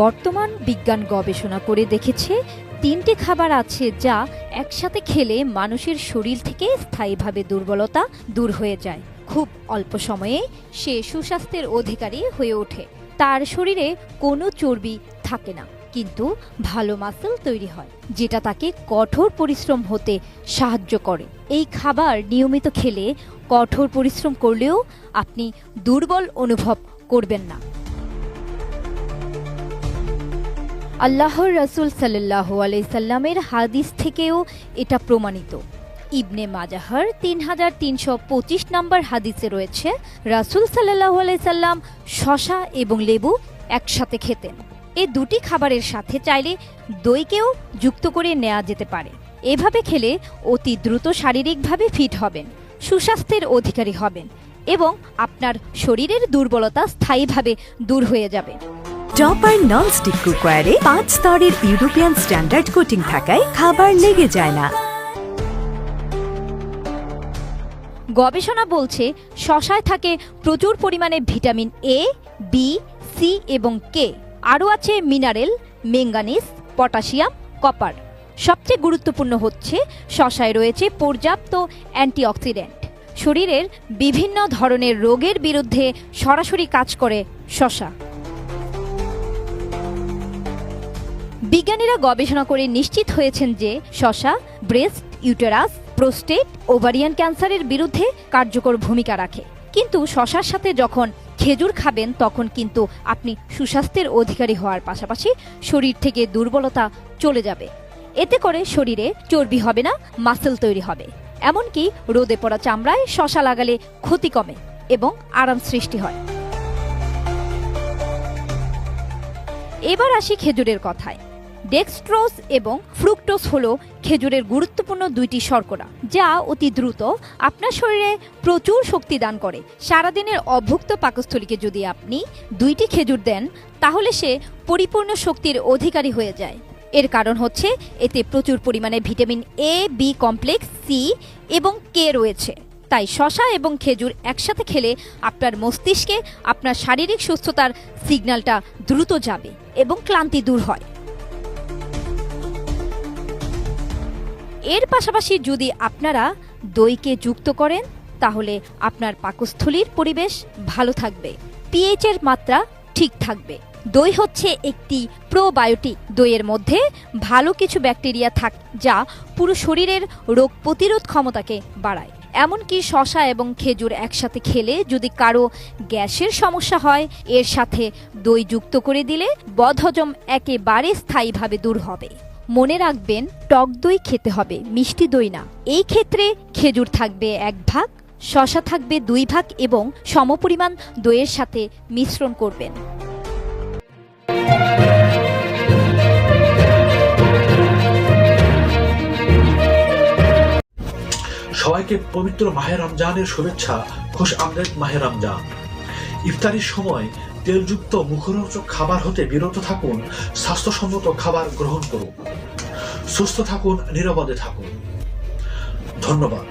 বর্তমান বিজ্ঞান গবেষণা করে দেখেছে, তিনটে খাবার আছে যা একসাথে খেলে মানুষের শরীর থেকে স্থায়ীভাবে দুর্বলতা দূর হয়ে যায়। খুব অল্প সময়ে সে সুস্বাস্থ্যের অধিকারী হয়ে ওঠে। তার শরীরে কোনো চর্বি থাকে না, কিন্তু ভালো মাসেল তৈরি হয়, যেটা তাকে কঠোর পরিশ্রম হতে সাহায্য করে। এই খাবার নিয়মিত খেলে কঠোর পরিশ্রম করলেও আপনি দুর্বল অনুভব করবেন না। আল্লাহর রসুল সাল্লাহ আলাইসাল্লামের হাদিস থেকেও এটা প্রমাণিত। ইবনে মাজাহার তিন হাজার তিনশো পঁচিশ নম্বর হাদিসে রয়েছে, রাসুল সাল্লাহ আলাইসাল্লাম শশা এবং লেবু একসাথে খেতেন। এ দুটি খাবারের সাথে চাইলে দইকেও যুক্ত করে নেওয়া যেতে পারে। এভাবে খেলে অতি দ্রুত শারীরিকভাবে ফিট হবেন, সুস্বাস্থ্যের অধিকারী হবেন এবং আপনার শরীরের দুর্বলতা স্থায়ীভাবে দূর হয়ে যাবে। টপার নন স্টিক কুকওয়ারে পাঁচ স্তরের ইউরোপিয়ান স্ট্যান্ডার্ড কোটিং থাকায় খাবার লেগে যায় না। গবেষণা বলছে, শশায় থাকে প্রচুর পরিমাণে ভিটামিন এ বি সি এবং কে আরও আছে মিনারেল মেঙ্গানিজ পটাশিয়াম কপার সবচেয়ে গুরুত্বপূর্ণ হচ্ছে, শশায় রয়েছে পর্যাপ্ত অ্যান্টিঅক্সিডেন্ট শরীরের বিভিন্ন ধরনের রোগের বিরুদ্ধে সরাসরি কাজ করে শশা। বিজ্ঞানীরা গবেষণা করে নিশ্চিত হয়েছেন যে শশা, ব্রেস্ট, ইউটেরাস, প্রোস্টেট, ওভারিয়ান ক্যান্সারের বিরুদ্ধে কার্যকর ভূমিকা রাখে। কিন্তু শশার সাথে যখন খেজুর খাবেন, তখন কিন্তু আপনি সুস্বাস্থ্যের অধিকারী হওয়ার পাশাপাশি শরীর থেকে দুর্বলতা চলে যাবে। এতে করে শরীরে চর্বি হবে না মাসেল তৈরি হবে। এমনকি রোদে পড়া চামড়ায় শশা লাগালে ক্ষতি কমে এবং আরাম সৃষ্টি হয়। এবার আসি খেজুরের কথায়। ডেক্সট্রোজ এবং ফ্রুক্টোজ হলো খেজুরের গুরুত্বপূর্ণ দুইটি শর্করা, যা অতি দ্রুত আপনার শরীরে প্রচুর শক্তি দান করে। সারাদিনের অভুক্ত পাকস্থলীকে যদি আপনি দুইটি খেজুর দেন, তাহলে সে পরিপূর্ণ শক্তির অধিকারী হয়ে যায়। এর কারণ হচ্ছে, এতে প্রচুর পরিমাণে vitamin A B complex C এবং কে রয়েছে। তাই শশা এবং খেজুর একসাথে খেলে আপনার মস্তিষ্কে আপনার শারীরিক সুস্থতার সিগন্যালটা দ্রুত যাবে এবং ক্লান্তি দূর হয়। এর পাশাপাশি যদি আপনারা দইকে যুক্ত করেন, তাহলে আপনার পাকস্থলীর পরিবেশ ভালো থাকবে। পিএইচ এর মাত্রা ঠিক থাকবে। দই হচ্ছে একটি প্রোবায়োটিক দইয়ের মধ্যে ভালো কিছু ব্যাকটেরিয়া থাক, যা পুরো শরীরের রোগ প্রতিরোধ ক্ষমতাকে বাড়ায়। এমনকি শশা এবং খেজুর একসাথে খেলে যদি কারও গ্যাসের সমস্যা হয়, এর সাথে দই যুক্ত করে দিলে বদহজম একেবারে স্থায়ীভাবে দূর হবে। মনে রাখবেন, টক দই খেতে হবে, মিষ্টি দই না। এই ক্ষেত্রে খেজুর থাকবে এক ভাগ শশা থাকবে দুই ভাগ এবং সমপরিমাণ দইয়ের সাথে মিশ্রণ করবেন। সবাইকে পবিত্র মাহে রমজানের শুভেচ্ছা, খুশ আমদেদ মাহে রমজান। ইফতারির সময় তেলযুক্ত মুখরোচক খাবার হতে বিরত থাকুন, স্বাস্থ্যসম্মত খাবার গ্রহণ করুন। সুস্থ থাকুন, নিরাপদে থাকুন। ধন্যবাদ।